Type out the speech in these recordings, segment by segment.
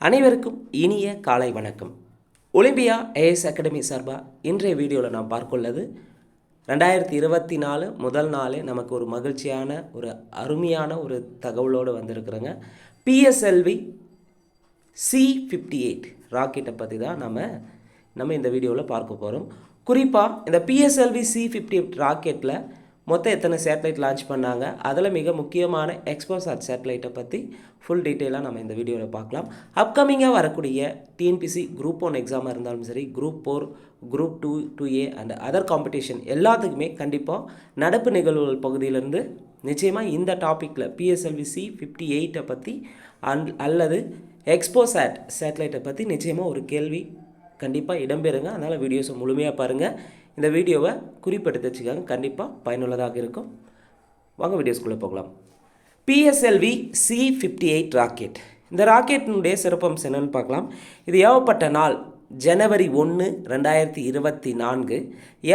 அனைவருக்கும் இனிய காலை வணக்கம். ஒலிம்பியா ஏஎஸ் அகாடமி சார்பாக இன்றைய வீடியோவில் நாம் பார்க்கொள்ளது. ரெண்டாயிரத்தி இருபத்தி நாலு முதல் நாளே நமக்கு ஒரு மகிழ்ச்சியான ஒரு அருமையான ஒரு தகவலோடு வந்திருக்கிறோங்க. பிஎஸ்எல்வி சி ஃபிஃப்டி எயிட் ராக்கெட்டை பற்றி தான் நம்ம நம்ம இந்த வீடியோவில் பார்க்க போகிறோம் குறிப்பாக இந்த பிஎஸ்எல்வி சி ஃபிஃப்டி எயிட் ராக்கெட்டில் மொத்தம் எத்தனை சேட்டலைட் லான்ச் பண்ணாங்க? அதில் மிக முக்கியமான எக்ஸ்போசாட் சேட்டலைட்டை பற்றி ஃபுல் டீட்டெயிலாக நம்ம இந்த வீடியோவில் பார்க்கலாம். அப்கமிங்காக வரக்கூடிய டிஎன்பிசி குரூப் ஒன் எக்ஸாமாக இருந்தாலும் சரி group four group two two A and other competition எல்லாத்துக்குமே கண்டிப்பாக நடப்பு நிகழ்வுகள் பகுதியிலேருந்து நிச்சயமாக இந்த டாப்பிக்கில் பிஎஸ்எல்வி சி ஃபிஃப்டி எயிட்டை பற்றி அன் அல்லது எக்ஸ்போசாட் சேட்டலைட்டை பற்றி நிச்சயமாக ஒரு கேள்வி கண்டிப்பாக இடம்பெறுங்க. அதனால் வீடியோஸை முழுமையாக பாருங்கள் இந்த வீடியோவை குறிப்பெடுத்து வச்சுக்காங்க. கண்டிப்பாக பயனுள்ளதாக இருக்கும். வாங்க வீடியோஸ்குள்ளே போகலாம். PSLV C fifty eight rocket இந்த ராக்கெட்டினுடைய சிறப்பம்சம் என்னென்னு பார்க்கலாம். இது ஏவப்பட்ட நாள் ஜனவரி ஒன்று ரெண்டாயிரத்தி இருபத்தி நான்கு.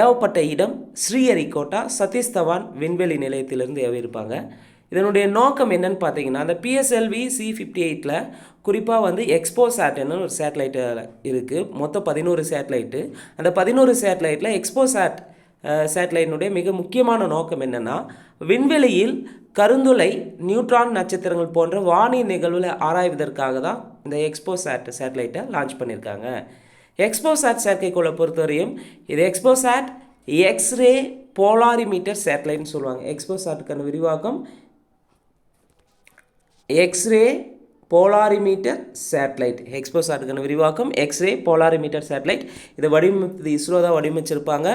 ஏவப்பட்ட இடம் ஸ்ரீஹரிகோட்டா சதீஷ் தவான் விண்வெளி நிலையத்திலிருந்து ஏவிருப்பாங்க இதனுடைய நோக்கம் என்னன்னு பார்த்தீங்கன்னா அந்த பிஎஸ்எல்வி சி ஃபிஃப்டி எயிட்டில் குறிப்பாக வந்து எக்ஸ்போ சேட்னு ஒரு சேட்டலைட்டு இருக்குது மொத்தம் பதினோரு சேட்டலைட்டு அந்த பதினோரு சேட்டலைட்டில் எக்ஸ்போ சேட் சேட்டலைட்டினுடைய மிக முக்கியமான நோக்கம் என்னென்னா விண்வெளியில் கருந்துளை நியூட்ரான் நட்சத்திரங்கள் போன்ற வானியல் நிகழ்வுகளை ஆராய்வதற்காக தான் இந்த எக்ஸ்போ சேட் சேட்டலைட்டை லான்ச் பண்ணியிருக்காங்க. எக்ஸ்போ சேட் செயற்கைக்கோளை பொறுத்தவரையும் இது எக்ஸ்போ சேட் எக்ஸ்ரே போலாரிமீட்டர் சேட்டலைட்னு சொல்லுவாங்க. எக்ஸ்போ சேட்டுக்கான விரிவாக்கம் எக்ஸ்ரே போலாரிமீட்டர் சேட்டலைட் எக்ஸ்போசாட்டுக்கான விரிவாக்கம் எக்ஸ்ரே போலாரிமீட்டர் சேட்டலைட் இதை வடிவமைப்பது இஸ்ரோ தான் வடிவமைச்சிருப்பாங்க.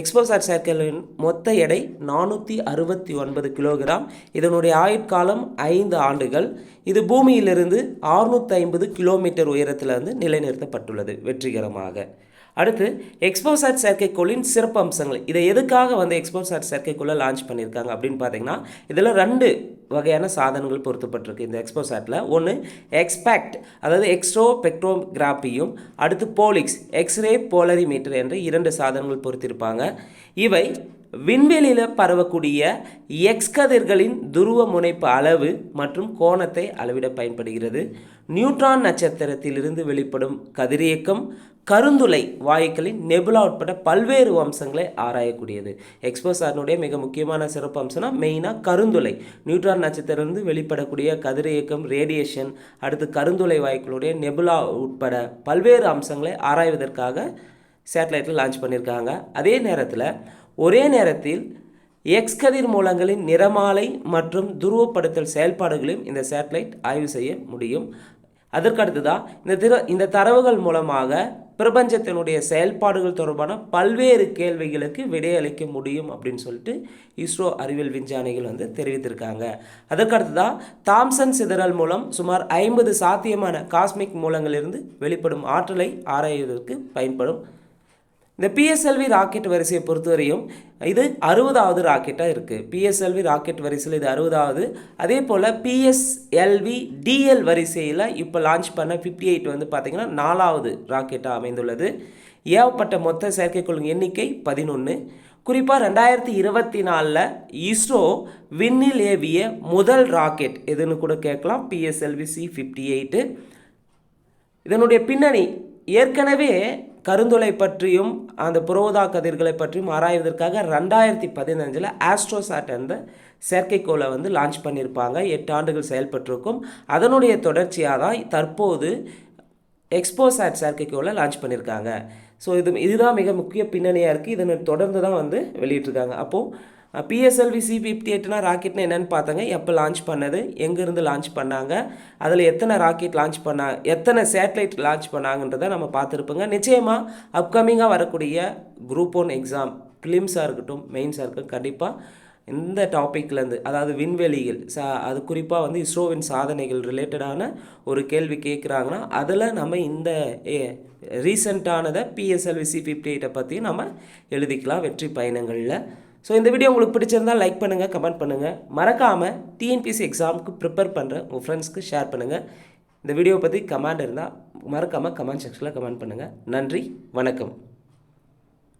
எக்ஸ்போசாட் சேட்டலைட்டின் மொத்த எடை நானூற்றி அறுபத்தி ஒன்பது கிலோகிராம். இதனுடைய ஆயுட்காலம் ஐந்து ஆண்டுகள். இது பூமியிலிருந்து அறுநூற்றி ஐம்பது கிலோமீட்டர் உயரத்தில் வந்து நிலைநிறுத்தப்பட்டுள்ளது. வெற்றிகரமாக. அடுத்து எக்ஸ்போசாட் செயற்கைக்கோளின் சிறப்பு அம்சங்கள் இதை எதுக்காக வந்து எக்ஸ்போசாட் செயற்கைக்கோளை லான்ச் பண்ணியிருக்காங்க அப்படின்னு பார்த்தீங்கன்னா இதில் ரெண்டு வகையான சாதனங்கள் பொருத்தப்பட்டிருக்கு இந்த எக்ஸ்போசாட்டில் ஒன்று எக்ஸ்பேக்ட் அதாவது எக்ஸ்ட்ரோ பெக்ட்ரோகிராஃபியும் அடுத்து போலிக்ஸ் எக்ஸ்ரே போலரிமீட்டர் என்ற இரண்டு சாதனங்கள் பொருத்திருப்பாங்க. இவை விண்வெளியில் பரவக்கூடிய எக்ஸ் கதிர்களின் துருவ முனைப்பு அளவு மற்றும் கோணத்தை அளவிட பயன்படுகிறது. நியூட்ரான் நட்சத்திரத்திலிருந்து வெளிப்படும் கதிரியக்கம் கருந்துளை வாயுக்களின் நெபுலா உட்பட பல்வேறு அம்சங்களை ஆராயக்கூடியது. எக்ஸ்போசார்னுடைய மிக முக்கியமான சிறப்பு அம்சம்னா மெயினாக கருந்துளை. நியூட்ரான் நட்சத்திரத்திலிருந்து வெளிப்படக்கூடிய கதிரியக்கம் ரேடியேஷன் அடுத்து கருந்துளை வாயுக்களுடைய நெபுலா உட்பட பல்வேறு அம்சங்களை ஆராய்வதற்காக சேட்டலைட்டில் லான்ச் பண்ணியிருக்காங்க. அதே நேரத்தில் ஒரே நேரத்தில் எக்ஸ் கதிர் மூலங்களின் நிறமாலை மற்றும் துருவப்படுத்தல் செயல்பாடுகளையும் இந்த சேட்டலைட் ஆய்வு செய்ய முடியும். அதற்கடுத்துதான் இந்த திற இந்த தரவுகள் மூலமாக பிரபஞ்சத்தினுடைய செயல்பாடுகள் தொடர்பான பல்வேறு கேள்விகளுக்கு விடையளிக்க முடியும் அப்படின்னு சொல்லிட்டு இஸ்ரோ அறிவியல் விஞ்ஞானிகள் வந்து தெரிவித்திருக்காங்க. அதற்கடுத்துதான் தாம்சன் சிதறல் மூலம் சுமார் ஐம்பது சாத்தியமான காஸ்மிக் மூலங்களிலிருந்து வெளிப்படும் ஆற்றலை ஆராய்வதற்கு பயன்படும் இந்த பிஎஸ்எல்வி ராக்கெட் வரிசையை பொறுத்தவரையும் இது அறுபதாவது ராக்கெட்டாக இருக்குது பிஎஸ்எல்வி ராக்கெட் வரிசையில் இது அறுபதாவது. அதே போல் பிஎஸ்எல்வி டிஎல் வரிசையில் இப்போ லான்ச் பண்ண ஃபிஃப்டி எயிட் வந்து பார்த்திங்கன்னா நாலாவது ராக்கெட்டாக அமைந்துள்ளது. ஏவப்பட்ட மொத்த செயற்கைக்கோள் எண்ணிக்கை பதினொன்று குறிப்பாக ரெண்டாயிரத்தி இருபத்தி நாலில் இஸ்ரோ விண்ணில் ஏவிய முதல் ராக்கெட் எதுன்னு கூட கேட்கலாம். பிஎஸ்எல்வி சி ஃபிஃப்டி எயிட்டு இதனுடைய பின்னணி ஏற்கனவே கருந்துளை பற்றியும் அந்த புரோதா கதிர்களை பற்றியும் ஆராய்வதற்காக ரெண்டாயிரத்தி பதினஞ்சில் ஆஸ்ட்ரோசாட் என்ற செயற்கைக்கோளை வந்து லான்ச் பண்ணியிருப்பாங்க. எட்டு ஆண்டுகள் செயல்பட்டிருக்கும். அதனுடைய தொடர்ச்சியாக தான் தற்போது எக்ஸ்போசாட் செயற்கைக்கோளை லான்ச் பண்ணியிருக்காங்க. ஸோ இது இதுதான் மிக முக்கிய பின்னணியாக இருக்குது. இதனை தொடர்ந்து தான் வந்து வெளியிட்டிருக்காங்க. அப்போது பிஎஸ்எல்வி சி ஃபிஃப்டி எயிட்னா ராக்கெட்னா என்னென்னு பார்த்தாங்க. எப்போ லான்ச் பண்ணது. எங்கேருந்து லான்ச் பண்ணாங்க. அதில் எத்தனை ராக்கெட் லான்ச் பண்ணா எத்தனை சேட்டலைட் லான்ச் பண்ணாங்கன்றதை நம்ம பார்த்துருப்போங்க. நிச்சயமாக அப்கமிங்காக வரக்கூடிய குரூப் ஒன் எக்ஸாம் ஃபிலிம்ஸாக இருக்கட்டும் மெயின்ஸாக இருக்கட்டும் கண்டிப்பாக இந்த டாப்பிக்லேருந்து அதாவது விண்வெளிகள் சா அது குறிப்பாக வந்து இஸ்ரோவின் சாதனைகள் ரிலேட்டடான ஒரு கேள்வி கேட்குறாங்கன்னா அதில் நம்ம இந்த ரீசண்டானதை பிஎஸ்எல்வி சி ஃபிஃப்டி எயிட்டை பற்றியும் நம்ம எழுதிக்கலாம். வெற்றி பயணங்களில். ஸோ இந்த வீடியோ உங்களுக்கு பிடிச்சிருந்தால் லைக் பண்ணுங்கள் கமெண்ட் பண்ணுங்கள் மறக்காமல் டிஎன்பிசி எக்ஸாமுக்கு ப்ரிப்பேர் பண்ணுற உங்கள் ஃப்ரெண்ட்ஸ்க்கு ஷேர் பண்ணுங்கள் இந்த வீடியோவை பற்றி கமெண்ட் இருந்தால் மறக்காமல் கமெண்ட் செக்ஷனில் கமெண்ட் பண்ணுங்கள் நன்றி வணக்கம்.